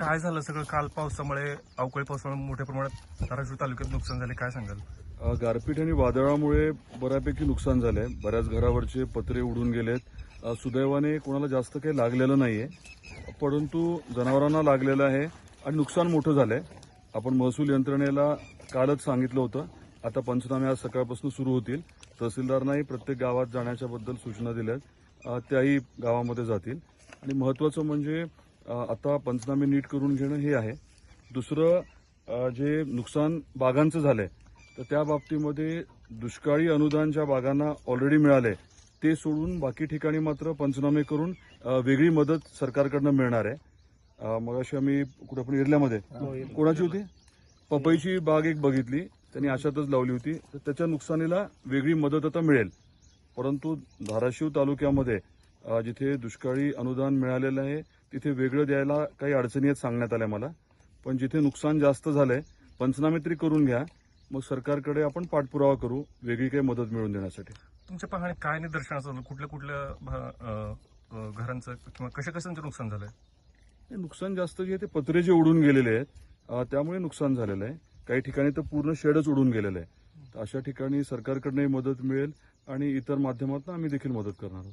काय झालं सगळं काल पावसामुळे अवकाळी पावसामुळे मोठ्या प्रमाणात धाराशिव तालुक्यात नुकसान झाले काय सांगाल? गारपीट आणि वादळामुळे बऱ्यापैकी नुकसान झालंय. बऱ्याच घरावरचे पत्रे उडून गेलेत. सुदैवाने कोणाला जास्त काही लागलेलं नाहीये. परंतु जनावरांना लागलेलं आहे आणि नुकसान मोठं झालंय. आपण महसूल यंत्रणेला कालच सांगितलं होतं. आता पंचनामे आज सकाळपासून सुरू होतील. तहसीलदारांनाही प्रत्येक गावात जाण्याच्या बद्दल सूचना दिल्यात. त्याही गावामध्ये जातील. आणि महत्वाचं म्हणजे आता पंचनामे नीट करून घेणं हे आहे. दुसरं जे नुकसान बागांचं झालंय तर त्या बाबतीमध्ये दुष्काळी अनुदान ज्या बागांना ऑलरेडी मिळाले ते सोडून बाकी ठिकाणी मात्र पंचनामे करून वेगळी मदत सरकारकडनं मिळणार आहे. अ, मगाशी आम्ही कुठं पण इरल्यामध्ये कोणाची होती? पपईची बाग एक बघितली त्यांनी अशातच लावली होती. तर त्याच्या नुकसानीला वेगळी मदत आता मिळेल. परंतु धाराशिव तालुक्यामध्ये जिथे दुष्काळी अनुदान मिळालेलं आहे तिथे वेगळं द्यायला काही अडचणी आहेत सांगण्यात आल्या मला. पण जिथे नुकसान जास्त झालंय पंचनामे तरी करून घ्या. मग सरकारकडे आपण पाठपुरावा करू वेगळी काही मदत मिळवून देण्यासाठी. तुमच्या पाहण्यात काय निदर्शनाचं आलं कुठल्या कुठल्या घरांचं किंवा कशा कशांचं नुकसान झालंय? नुकसान जास्त जे आहे ते पत्रे जे उडून गेलेले आहेत त्यामुळे नुकसान झालेलं आहे. काही ठिकाणी तर पूर्ण शेडच उडून गेलेलं आहे. तर अशा ठिकाणी सरकारकडनंही मदत मिळेल आणि इतर माध्यमातून आम्ही देखील मदत करणार आहोत.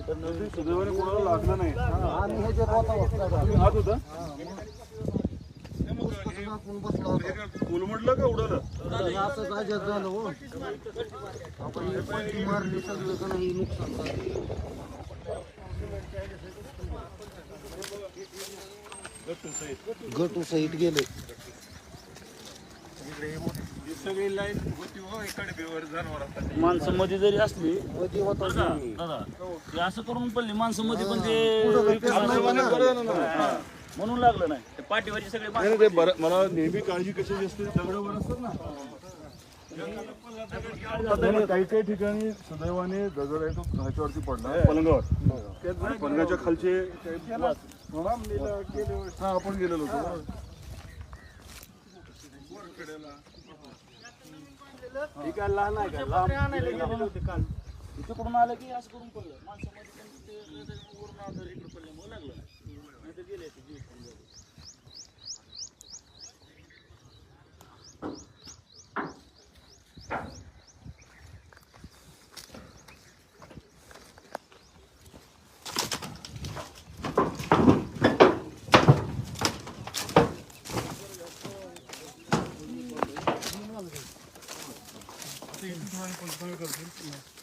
सुदैवाने कोणाला लागलं नाही हात होता कोलमडलं का उडालं असं राज्यात झालं हो आपण हे मारली सगळं का नाही नुकसान गटू सहित गेले. सगळी लाईन होती हो इकडे बेवर जनावर माणसं मध्ये जरी असली मध्ये होता दादा ते असं करून पडली माणसं मध्ये पण ते म्हणून लागलं नाही. ते पाठीवरची सगळे नाही नाही, ते बरं मला नेहमी काळजी कशाची असते दगडावर असतात ना. नाही, काही काही ठिकाणी सुदैवाने दगड आहे तो ह्याच्यावरती पडला. पलंगावर. आणि पलंगाच्या खालचे हा आपण गेलेलो होतो. बरोबर. तिकडून आलं की असं करून पडलं? माणसं मध्ये पण ते वरून आलं, इकडं पडलं मग लागलं. नाही तर गेले ते जीव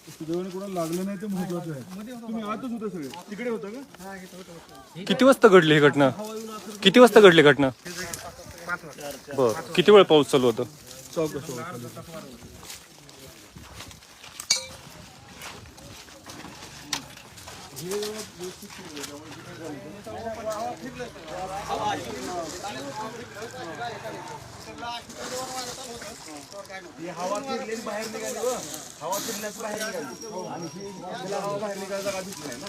सुदैवाने कोणाला लागलं नाही ते महत्वाचं आहे. तुम्ही आतच होता सगळे. तिकडे होता का? किती वाजता घडली ही घटना? किती वाजता घडली घटना? बर. किती वेळ पाऊस चालू होता? चौक चौक हवा फिरली बाहेर निघाली हो हवा फिरण्यास बाहेर निघाली आणि ही तिला हवा बाहेर निघायला जागा दिसली नाही ना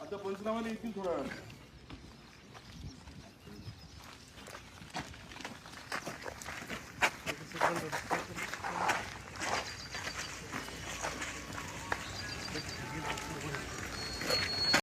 आता पंचनामाला येतील थोडा वेळ.